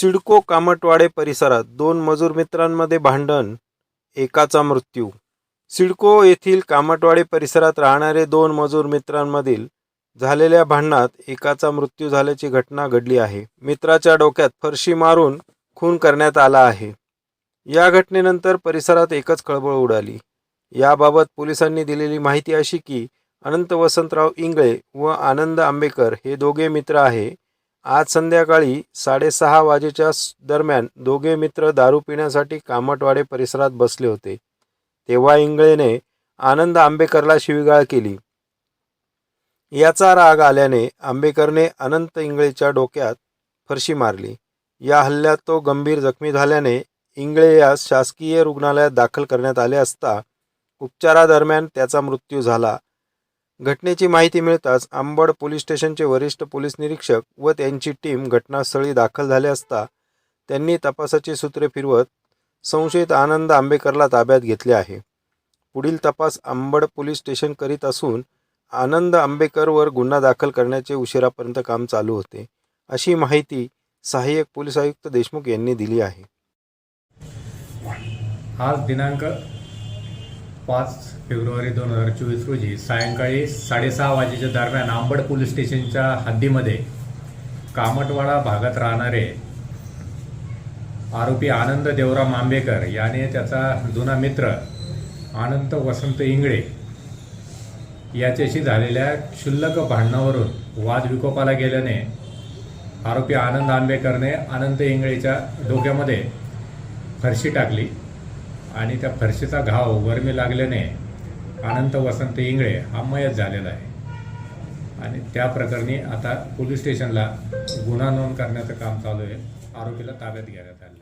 सिडको कामटवाडे परिसरात दोन मजूर मित्रांमध्ये भांडण एकाचा मृत्यू. सिडको येथील कामटवाडे परिसरात राहणारे दोन मजूर मित्रांमधील झालेल्या भांडणात एकाचा मृत्यू झाल्याची घटना घडली आहे. मित्राच्या डोक्यात फरशी मारून खून करण्यात आला आहे. या घटनेनंतर परिसरात एकच खळबळ उडाली. याबाबत पोलिसांनी दिलेली माहिती अशी की अनंत वसंतराव इंगळे व आनंद आंबेकर हे दोघे मित्र आहे. आज संध्याकाळी साडेसहा वाजेच्या दरम्यान दोघे मित्र दारू पिण्यासाठी कामटवाडे परिसरात बसले होते. तेव्हा इंगळेने आनंद आंबेकरला शिवीगाळ केली. याचा राग आल्याने आंबेकरने अनंत इंगळेच्या डोक्यात फरशी मारली. या हल्ल्यात तो गंभीर जखमी झाल्याने इंगळे यास शासकीय रुग्णालयात दाखल करण्यात आले असता उपचारादरम्यान त्याचा मृत्यू झाला. घटनेची माहिती मिळताच आंबड पोलीस स्टेशनचे वरिष्ठ पोलीस निरीक्षक व त्यांची टीम घटनास्थळी दाखल झाले असता त्यांनी तपासाची सूत्रे फिरवत संशयित आनंद आंबेकरला ताब्यात घेतले आहे. पुढील तपास आंबड पोलीस स्टेशन करीत असून आनंद आंबेकरवर गुन्हा दाखल करण्याचे उशिरापर्यंत काम चालू होते अशी माहिती सहाय्यक पोलीस आयुक्त देशमुख यांनी दिली आहे. आज दिनांक पाच फेब्रुवारी दोन हजार चोवीस रोजी सायंकाळी साडेसहा वाजेच्या दरम्यान आंबड पोलीस स्टेशनच्या हद्दीमध्ये कामटवाडा भागात राहणारे आरोपी आनंद देवराम आंबेकर याने त्याचा जुना मित्र आनंद वसंत इंगळे याच्याशी झालेल्या क्षुल्लक भांडणावरून वाद विकोपाला गेल्याने आरोपी आनंद आंबेकरने अनंत इंगळेच्या डोक्यामध्ये फरशी टाकली. आणि त्या फरशीचा घाव वर्मी लागल्याने अनंत वसंत इंगळे हा मयत झालेला आहे. आणि त्या प्रकरणी आता पोलीस स्टेशनला गुन्हा नोंद करण्याचं काम चालू आहे. आरोपीला ताब्यात घेण्यात आलं.